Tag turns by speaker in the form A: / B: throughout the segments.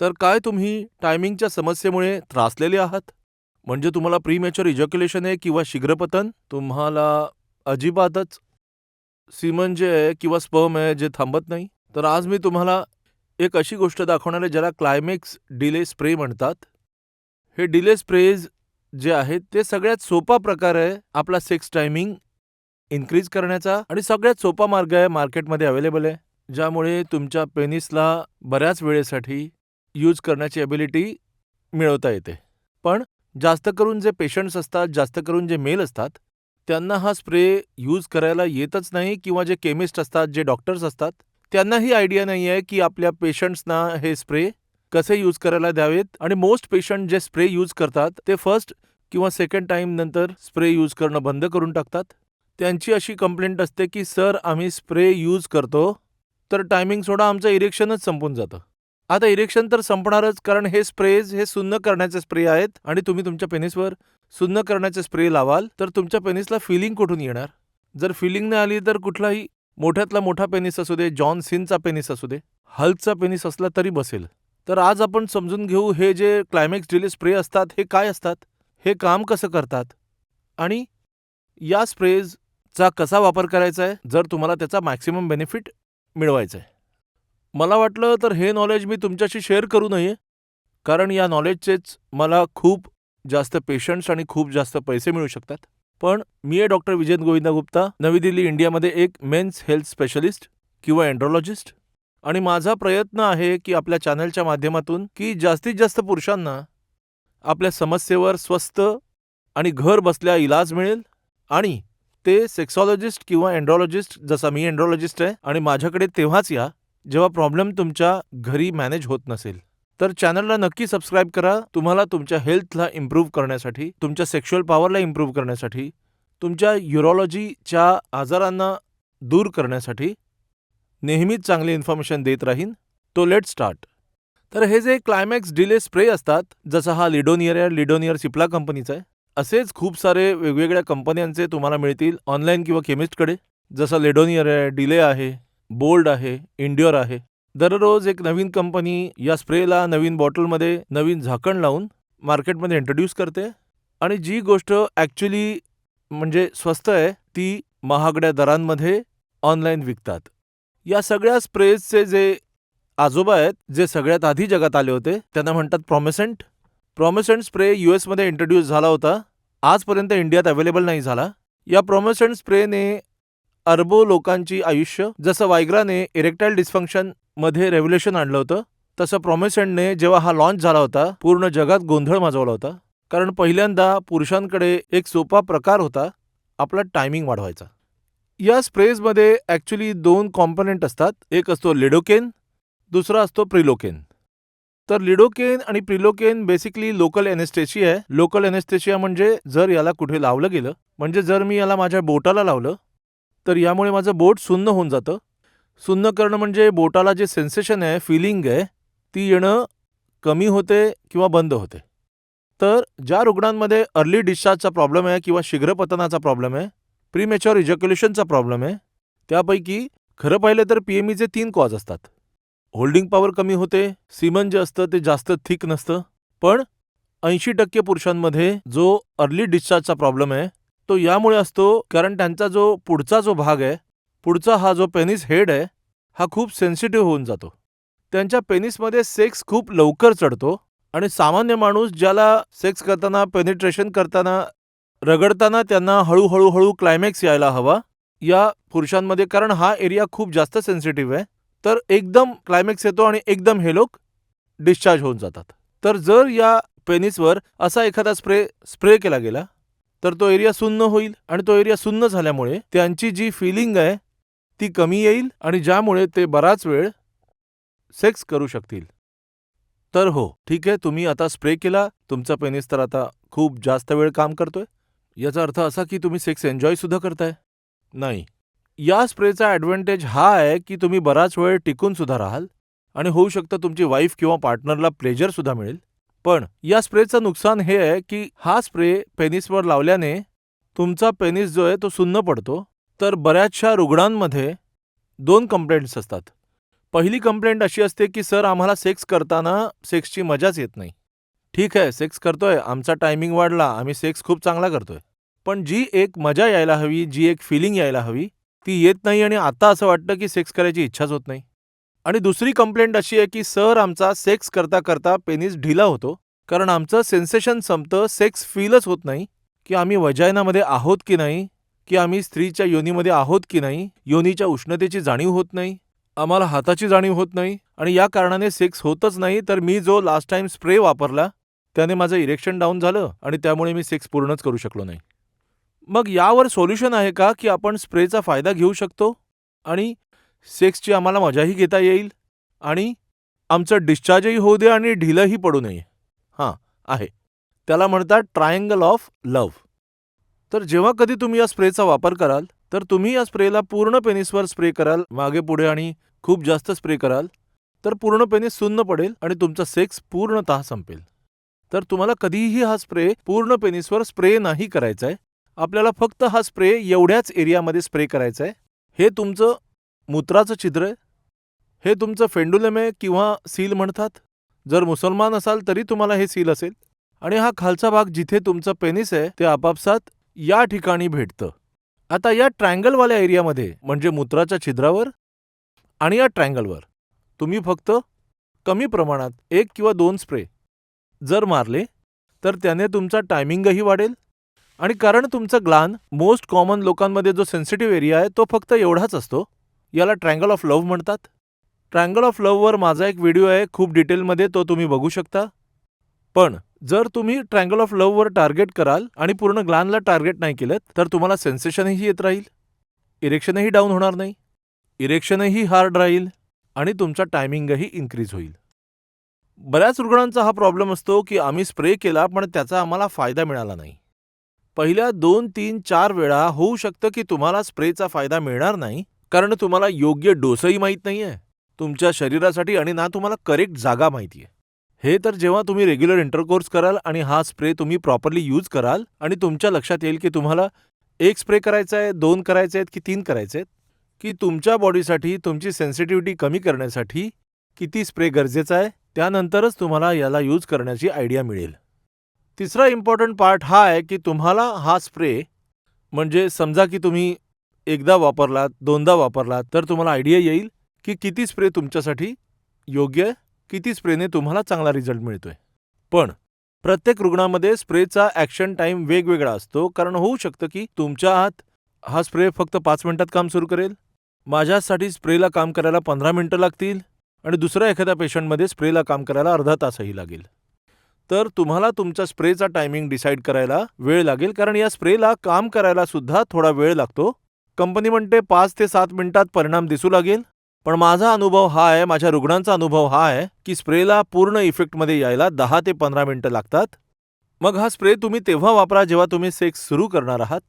A: तर काय तुम्ही टायमिंगच्या समस्येमुळे त्रासलेले आहात? म्हणजे तुम्हाला प्रीमॅच्युअर इजॅक्युलेशन आहे किंवा शीघ्रपतन? तुम्हाला अजिबातच सिमन जे आहे किंवा स्पर्म आहे जे थांबत नाही? तर आज मी तुम्हाला एक अशी गोष्ट दाखवणार आहे ज्याला क्लायमेक्स डिले स्प्रे म्हणतात. हे डिले स्प्रेज जे आहेत ते सगळ्यात सोपा प्रकार आहे आपला सेक्स टायमिंग इन्क्रीज करण्याचा आणि सगळ्यात सोपा मार्ग आहे मार्केटमध्ये अवेलेबल आहे. ज्यामुळे तुमच्या पेनिसला बऱ्याच वेळेसाठी यूज करण्याची ॲबिलिटी मिळवता येते. पण जास्त करून जे पेशंट्स असतात जास्त करून जे मेल असतात त्यांना हा स्प्रे यूज करायला येतच नाही किंवा जे केमिस्ट असतात जे डॉक्टर्स असतात त्यांनाही आयडिया नाही आहे की आपल्या पेशंट्सना हे स्प्रे कसे यूज करायला द्यावेत. आणि मोस्ट पेशंट जे स्प्रे यूज करतात ते फर्स्ट किंवा सेकंड टाईम नंतर स्प्रे यूज करणं बंद करून टाकतात. त्यांची अशी कंप्लेंट असते की सर आम्ही स्प्रे यूज करतो तर टायमिंग सोडा आमचं इरेक्शनच संपून जातं. आता इरेक्शन तर संपणारच कारण हे स्प्रेज हे सुन्न करण्याचे स्प्रे आहेत. आणि तुम्ही तुमच्या पेनिसवर सुन्न करण्याचे स्प्रे लावाल तर तुमच्या पेनिसला फिलिंग कुठून येणार? जर फिलिंग नाही आली तर कुठलाही मोठ्यातला मोठा पेनिस असू दे जॉन सिनचा पेनिस असू दे हल्कचा पेनिस असला तरी बसेल. तर आज आपण समजून घेऊ हे जे क्लायमॅक्स डिले स्प्रे असतात हे काय असतात? हे काम कसं करतात? आणि या स्प्रेजचा कसा वापर करायचा आहे? जर तुम्हाला त्याचा मॅक्सिमम बेनिफिट मिळवायचा आहे. मला वाटलं तर हे नॉलेज मी तुमच्याशी शेअर करू नये. कारण या नॉलेजचेच मला खूप जास्त पेशंट्स आणि खूप जास्त पैसे मिळू शकतात. पण मी आहे डॉक्टर विजय गोविंदा गुप्ता नवी दिल्ली इंडियामध्ये एक मेन्स हेल्थ स्पेशलिस्ट किंवा एन्ड्रोलॉजिस्ट आणि माझा प्रयत्न आहे की आपल्या चॅनलच्या माध्यमातून की जास्तीत जास्त पुरुषांना आपल्या समस्येवर स्वस्त आणि घर बसल्या इलाज मिळेल. आणि ते सेक्सॉलॉजिस्ट किंवा अँड्रॉलॉजिस्ट जसा मी एन्ड्रॉलॉजिस्ट आहे आणि माझ्याकडे तेव्हाच या जेव्हा प्रॉब्लेम तुमच्या घरी मॅनेज होत नसेल तर चॅनलला नक्की सबस्क्राईब करा. तुम्हाला तुमच्या हेल्थला इम्प्रूव्ह करण्यासाठी तुमच्या सेक्शुअल पॉवरला इम्प्रूव्ह करण्यासाठी तुमच्या युरोलॉजीच्या आजारांना दूर करण्यासाठी नेहमीच चांगली इन्फॉर्मेशन देत राहीन. तो लेट स्टार्ट तर हे जे क्लायमॅक्स डिले स्प्रे असतात जसा हा लिडोनियर आहे लिडोनियर सिप्ला कंपनीचा आहे असेच खूप सारे वेगवेगळ्या कंपन्यांचे तुम्हाला मिळतील ऑनलाईन किंवा केमिस्टकडे जसं लेडोनियर आहे डिले आहे बोल्ड आहे इंड्युअर आहे. दररोज एक नवीन कंपनी या स्प्रेला नवीन बॉटलमध्ये नवीन झाकण लावून मार्केटमध्ये इंट्रोड्यूस करते आणि जी गोष्ट ॲक्च्युली म्हणजे स्वस्त आहे ती महागड्या दरांमध्ये ऑनलाईन विकतात. या सगळ्या स्प्रेजचे जे आजोबा आहेत जे सगळ्यात आधी जगात आले होते त्यांना म्हणतात प्रॉमिसंट प्रॉमिसंट स्प्रे यू एसमध्ये इंट्रोड्यूस झाला होता. आजपर्यंत इंडियात अवेलेबल नाही झाला. या प्रॉमिसंट स्प्रेने अरबो लोकांची आयुष्य जसं वायग्राने इरेक्टाईल डिस्फंक्शनमध्ये रेव्होल्युशन आणलं होतं तसं प्रॉमिसंटने जेव्हा हा लॉन्च झाला होता पूर्ण जगात गोंधळ माजवला होता. कारण पहिल्यांदा पुरुषांकडे एक सोपा प्रकार होता आपला टायमिंग वाढवायचा. या स्प्रेजमध्ये ॲक्च्युली दोन कॉम्पोनंट असतात एक असतो लिडोकेन दुसरा असतो प्रिलोकेन तर लिडोकेन आणि प्रिलोकेन बेसिकली लोकल एनेस्थेशिया आहे. लोकल एनेस्थेशिया म्हणजे जर याला कुठे लावलं गेलं म्हणजे जर मी याला माझ्या बोटाला लावलं तर यामुळे माझं बोट सुन्न होऊन जातं. सुन्न करणं म्हणजे बोटाला जे सेन्सेशन आहे फिलिंग आहे ती येणं कमी होते किंवा बंद होते. तर ज्या रुग्णांमध्ये अर्ली डिस्चार्जचा प्रॉब्लेम आहे किंवा शीघ्रपतनाचा प्रॉब्लेम आहे प्रीमेच्युअर इजॅक्युलेशनचा प्रॉब्लेम आहे त्यापैकी खरं पाहिलं तर पी एम ईचे तीन कॉज असतात. होल्डिंग पॉवर कमी होते सिमन जे असतं ते जास्त थिक नसतं. पण ऐंशी टक्के पुरुषांमध्ये जो अर्ली डिस्चार्जचा प्रॉब्लेम आहे तो यामुळे असतो कारण त्यांचा जो पुढचा जो भाग आहे पुढचा हा जो पेनिस हेड आहे हा खूप सेन्सिटिव्ह होऊन जातो. त्यांच्या पेनिसमध्ये सेक्स खूप लवकर चढतो आणि सामान्य माणूस ज्याला सेक्स करताना पेनिट्रेशन करताना रगडताना त्यांना हळूहळू हळू क्लायमॅक्स यायला हवा या पुरुषांमध्ये कारण हा एरिया खूप जास्त सेन्सिटिव्ह आहे. तर एकदम क्लायमॅक्स येतो आणि एकदम हे लोक डिस्चार्ज होऊन जातात. तर जर या पेनिसवर असा एखादा स्प्रे स्प्रे केला गेला तर तो एरिया सुन्न होईल आणि तो एरिया सुन्न झाल्यामुळे त्यांची जी फिलिंग आहे ती कमी येईल आणि ज्यामुळे ते बराच वेळ सेक्स करू शकतील. तर हो ठीक आहे तुम्ही आता स्प्रे केला तुमचा पेनिस तर आता खूप जास्त वेळ काम करतोय. याचा अर्थ असा की तुम्ही सेक्स एन्जॉय सुद्धा करताय? नाही. या स्प्रेचा ॲडव्हान्टेज हा आहे की तुम्ही बराच वेळ टिकून सुद्धा राहाल आणि होऊ शकतं तुमची वाईफ किंवा पार्टनरला प्लेजर सुद्धा मिळेल. पण या स्प्रेचं नुकसान हे आहे की हा स्प्रे पेनिसवर लावल्याने तुमचा पेनिस जो आहे तो सुन्न पडतो. तर बऱ्याचशा रुग्णांमध्ये दोन कंप्लेंट्स असतात. पहिली कंप्लेंट अशी असते की सर आम्हाला सेक्स करताना सेक्सची मजाच येत नाही. ठीक आहे सेक्स करतोय आमचा टायमिंग वाढला आम्ही सेक्स खूप चांगला करतोय. पण जी एक मजा यायला हवी जी एक फिलिंग यायला हवी ती येत नाही आणि आता असं वाटतं की सेक्स करायची इच्छाच होत नाही. आणि दुसरी कंप्लेंट अशी आहे की सर आमचा सेक्स करता करता पेनिस ढिला होतो. कारण आमचं सेन्सेशन संपतं सेक्स फीलच होत नाही. की आम्ही वजायनामध्ये आहोत की नाही? की आम्ही स्त्रीच्या योनीमध्ये आहोत की नाही? योनीच्या उष्णतेची जाणीव होत नाही. आम्हाला हाताची जाणीव होत नाही. आणि या कारणाने सेक्स होतच नाही. तर मी जो लास्ट टाइम स्प्रे वापरला त्याने माझं इरेक्शन डाऊन झालं आणि त्यामुळे मी सेक्स पूर्णच करू शकलो नाही. मग यावर सोल्युशन आहे का की आपण स्प्रेचा फायदा घेऊ शकतो? आणि सेक्सची आम्हाला मजाही घेता येईल आणि आमचं डिस्चार्जही होऊ दे आणि ढिलंही पडू नये. हां आहे. त्याला म्हणतात ट्रायंगल ऑफ लव्ह. तर जेव्हा कधी तुम्ही या स्प्रेचा वापर कराल तर तुम्ही या स्प्रेला पूर्ण पेनिसवर स्प्रे कराल मागे पुढे आणि खूप जास्त स्प्रे कराल तर पूर्ण पेनिस सुन्न पडेल आणि तुमचा सेक्स पूर्णतः संपेल. तर तुम्हाला कधीही हा स्प्रे पूर्ण पेनिसवर स्प्रे नाही करायचा आहे आपल्याला फक्त हा स्प्रे एवढ्याच एरियामध्ये स्प्रे करायचा आहे हे तुमचं मूत्राचं छिद्र आहे? हे तुमचं फेंडुलम आहे किंवा सील म्हणतात? जर मुसलमान असाल तरी तुम्हाला हे सील असेल. आणि हा खालचा भाग जिथे तुमचं पेनिस आहे ते आपापसात या ठिकाणी भेटतं. आता या ट्रँगलवाल्या एरियामध्ये म्हणजे मूत्राच्या छिद्रावर आणि या ट्रँगलवर तुम्ही फक्त कमी प्रमाणात एक किंवा दोन स्प्रे जर मारले तर त्याने तुमचा टायमिंगही वाढेल. आणि कारण तुमचं ग्लान मोस्ट कॉमन लोकांमध्ये जो सेन्सिटिव्ह एरिया आहे तो फक्त एवढाच असतो. याला ट्रँगल ऑफ लव्ह म्हणतात. ट्रँगल ऑफ लव्हवर माझा एक व्हिडिओ आहे खूप डिटेलमध्ये तो तुम्ही बघू शकता. पण जर तुम्ही ट्रँगल ऑफ लव्हवर टार्गेट कराल आणि पूर्ण ग्लानला टार्गेट नाही केलं तर तुम्हाला सेन्सेशनही येत राहील. इरेक्शनही डाऊन होणार नाही. इरेक्शनही हार्ड राहील आणि तुमचा टायमिंगही इन्क्रीज होईल. बऱ्याच रुग्णांचा हा प्रॉब्लेम असतो की आम्ही स्प्रे केला पण त्याचा आम्हाला फायदा मिळाला नाही. पहिल्या दोन तीन चार वेळा होऊ शकतं की तुम्हाला स्प्रेचा फायदा मिळणार नाही कारण तुम्हाला योग्य डोसही माहीत नाही आहे तुमच्या शरीरासाठी आणि ना तुम्हाला करेक्ट जागा माहिती आहे हे तर जेव्हा तुम्ही रेग्युलर इंटरकोर्स कराल आणि हा स्प्रे तुम्ही प्रॉपरली यूज कराल आणि तुमच्या लक्षात येईल की तुम्हाला एक स्प्रे करायचा आहे दोन करायचे आहेत की तीन करायचे आहेत की तुमच्या बॉडीसाठी तुमची सेन्सिटिव्हिटी कमी करण्यासाठी किती स्प्रे गरजेचा आहे त्यानंतरच तुम्हाला याला यूज करण्याची आयडिया मिळेल. तिसरा इम्पॉर्टंट पार्ट हा आहे की तुम्हाला हा स्प्रे म्हणजे समजा की तुम्ही एकदा वापरलात दोनदा वापरलात तर तुम्हाला आयडिया येईल की किती स्प्रे तुमच्यासाठी योग्य किती स्प्रेने तुम्हाला चांगला रिझल्ट मिळतोय. पण प्रत्येक रुग्णामध्ये स्प्रेचा ॲक्शन टाईम वेगवेगळा असतो कारण होऊ शकतं की तुमच्या आत हा स्प्रे फक्त पाच मिनिटात काम सुरू करेल माझ्यासाठी स्प्रेला काम करायला पंधरा मिनिटं लागतील आणि दुसऱ्या एखाद्या पेशंटमध्ये स्प्रेला काम करायला अर्धा तासही लागेल. तर तुम्हाला तुमच्या स्प्रेचा टायमिंग डिसाईड करायला वेळ लागेल कारण या स्प्रेला काम करायला सुद्धा थोडा वेळ लागतो. कंपनी म्हणते पाच ते सात मिनिटात परिणाम दिसू लागेल. पण माझा अनुभव हा आहे माझ्या रुग्णांचा अनुभव हा आहे की स्प्रेला पूर्ण इफेक्टमध्ये यायला दहा ते पंधरा मिनिटं लागतात. मग हा स्प्रे तुम्ही तेव्हा वापरा जेव्हा तुम्ही सेक्स सुरू करणार आहात.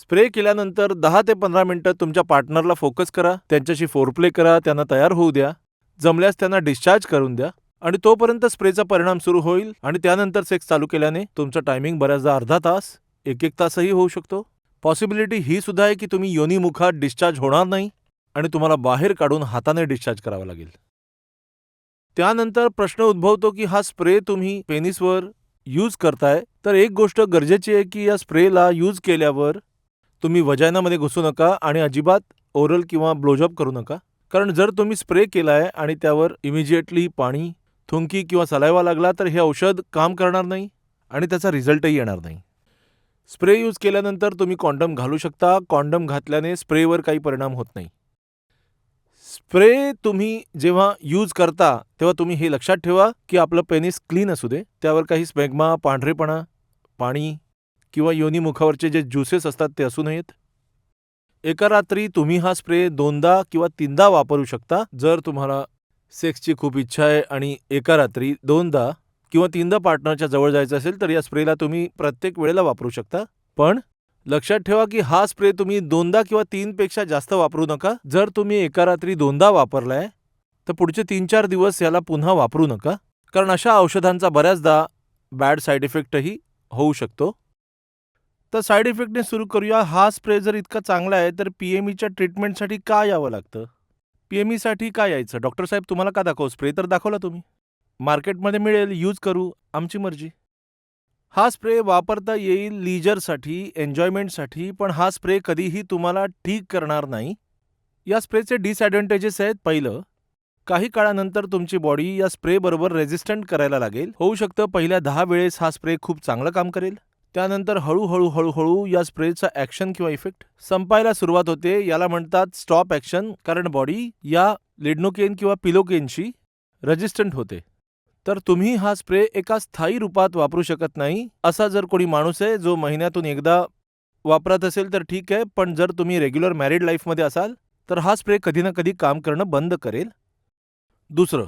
A: स्प्रे केल्यानंतर दहा ते पंधरा मिनिटं तुमच्या पार्टनरला फोकस करा त्यांच्याशी फोरप्ले करा त्यांना तयार होऊ द्या. जमल्यास त्यांना डिस्चार्ज करून द्या. आणि तोपर्यंत स्प्रेचा परिणाम सुरू होईल आणि त्यानंतर सेक्स चालू केल्याने तुमचं टायमिंग बऱ्याचदा अर्धा तास एक एक तासही होऊ शकतो. पॉसिबिलिटी ही सुद्धा आहे की तुम्ही योनीमुखात डिस्चार्ज होणार नाही आणि तुम्हाला बाहेर काढून हाताने डिस्चार्ज करावा लागेल. त्यानंतर प्रश्न उद्भवतो की हा स्प्रे तुम्ही पेनिसवर यूज करताय तर एक गोष्ट गरजेची आहे की या स्प्रेला यूज केल्यावर तुम्ही वजायनामध्ये घुसू नका आणि अजिबात ओरल किंवा ब्लोजअप करू नका. कारण जर तुम्ही स्प्रे केलाय आणि त्यावर इमिजिएटली पाणी थुंकी किंवा सलायवा लागला तर हे औषध काम करणार नाही आणि त्याचा रिझल्टही येणार नाही. स्प्रे यूज केल्यानंतर तुम्ही कॉन्डम घालू शकता. कॉन्डम घातल्याने स्प्रेवर काही परिणाम होत नाही. स्प्रे तुम्ही जेव्हा यूज करता तेव्हा तुम्ही हे लक्षात ठेवा की आपलं पेनिस क्लीन असू दे. त्यावर काही स्पेग्मा पांढरेपणा पाणी किंवा योनीमुखावरचे जे ज्युसेस असतात ते असू नयेत. एका रात्री तुम्ही हा स्प्रे दोनदा किंवा तीनदा वापरू शकता. जर तुम्हाला सेक्सची खूप इच्छा आहे आणि एका रात्री दोनदा किंवा तीनदा पार्टनरच्या जवळ जायचं असेल तर या स्प्रेला तुम्ही प्रत्येक वेळेला वापरू शकता. पण लक्षात ठेवा की हा स्प्रे तुम्ही दोनदा किंवा तीनपेक्षा जास्त वापरू नका. जर तुम्ही एका रात्री दोनदा वापरलाय तर पुढचे तीन चार दिवस याला पुन्हा वापरू नका. कारण अशा औषधांचा बऱ्याचदा बॅड साईड इफेक्टही होऊ शकतो. तर साईड इफेक्टने सुरू करूया. हा स्प्रे जर इतका चांगला आहे तर पी एम ईच्या ट्रीटमेंटसाठी का यावं लागतं? पी एम ईसाठी काय यायचं? डॉक्टर साहेब तुम्हाला का दाखव स्प्रे तर दाखवला तुम्ही. मार्केटमध्ये मिळेल यूज करू आमची मर्जी. हा स्प्रे वापरता येईल लीजरसाठी एन्जॉयमेंटसाठी पण हा स्प्रे कधीही तुम्हाला ठीक करणार नाही. या स्प्रेचे डिसॲडव्हान्टेजेस आहेत पहिलं काही काळानंतर तुमची बॉडी या स्प्रेबरोबर रेझिस्टंट करायला लागेल. होऊ शकतं पहिल्या दहा वेळेस हा स्प्रे खूप चांगलं काम करेल. त्यानंतर हळूहळू हळूहळू या स्प्रेचा ॲक्शन किंवा इफेक्ट संपायला सुरुवात होते. याला म्हणतात स्टॉप ॲक्शन कारण बॉडी या लिडनोकेन किंवा पिलोकेनशी रेजिस्टंट होते. तर तुम्ही हा स्प्रे एका स्थायी रूपात वापरू शकत नाही असा जर कोणी माणूस आहे जो महिन्यातून एकदा वापरत असेल तर ठीक आहे पण जर तुम्ही रेग्युलर मॅरिड लाईफमध्ये असाल तर हा स्प्रे कधी ना कधी काम करणं बंद करेल. दुसरं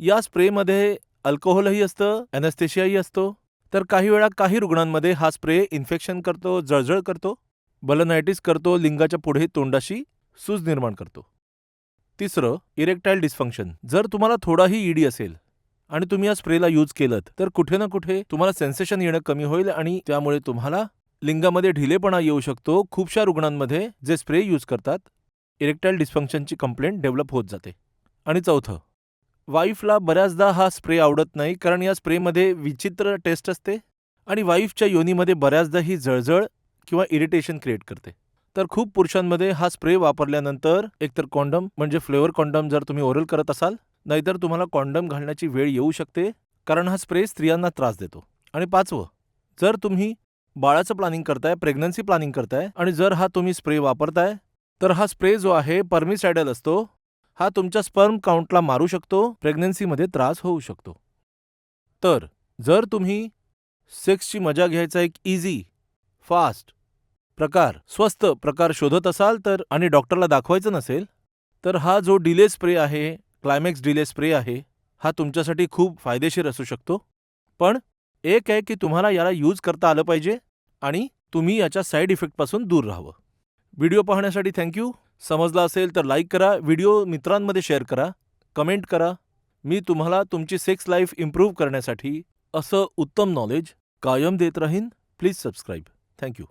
A: या स्प्रेमध्ये अल्कोहोलही असतं ॲनेस्थेशियाही असतो तर काही वेळा काही रुग्णांमध्ये हा स्प्रे इन्फेक्शन करतो जळजळ करतो बलनायटिस करतो लिंगाच्या पुढे तोंडाशी सूज निर्माण करतो. तिसरं इरेक्टाईल डिस्फंक्शन. जर तुम्हाला थोडाही ईडी असेल आणि तुम्ही या स्प्रेला यूज केलं तर कुठे ना कुठे तुम्हाला सेन्सेशन येणं कमी होईल आणि त्यामुळे तुम्हाला लिंगामध्ये ढिलेपणा येऊ शकतो खूपशा रुग्णांमध्ये जे स्प्रे यूज करतात. इरेक्टाईल डिस्फंक्शनची कंप्लेंट डेव्हलप होत जाते. आणि चौथं वाईफला बऱ्याचदा हा स्प्रे आवडत नाही कारण या स्प्रेमध्ये विचित्र टेस्ट असते आणि वाईफच्या योनीमध्ये बऱ्याचदा ही जळजळ किंवा इरिटेशन क्रिएट करते. तर खूप पुरुषांमध्ये हा स्प्रे वापरल्यानंतर एकतर कॉन्डम म्हणजे फ्लेवर कॉन्डम जर तुम्ही ओरल करत असाल नाहीतर तुम्हाला कॉन्डम घालण्याची वेळ येऊ शकते कारण हा स्प्रे स्त्रियांना त्रास देतो. आणि पाचवं जर तुम्ही बाळाचं प्लॅनिंग करताय प्रेग्नन्सी प्लॅनिंग करताय आणि जर हा तुम्ही स्प्रे वापरताय तर हा स्प्रे जो आहे परमिसायडल असतो. हा तुमच्या स्पर्म काउंटला मारू शकतो प्रेग्नन्सीमध्ये त्रास होऊ शकतो. तर जर तुम्ही सेक्सची मजा घ्यायचा एक इझी फास्ट प्रकार स्वस्त प्रकार शोधत असाल तर आणि डॉक्टरला दाखवायचं नसेल तर हा जो डिले स्प्रे आहे क्लायमॅक्स डिले स्प्रे आहे हा तुमच्यासाठी खूप फायदेशीर असू शकतो. पण एक आहे की तुम्हाला याला यूज करता आलं पाहिजे आणि तुम्ही याच्या साईड इफेक्टपासून दूर राहावं. व्हिडिओ पाहण्यासाठी थँक्यू समजला असेल तर लाईक करा व्हिडिओ मित्रांमध्ये शेअर करा कमेंट करा. मी तुम्हाला तुमची सेक्स लाईफ इम्प्रूव्ह करण्यासाठी असं उत्तम नॉलेज कायम देत राहीन. Please subscribe. थँक्यू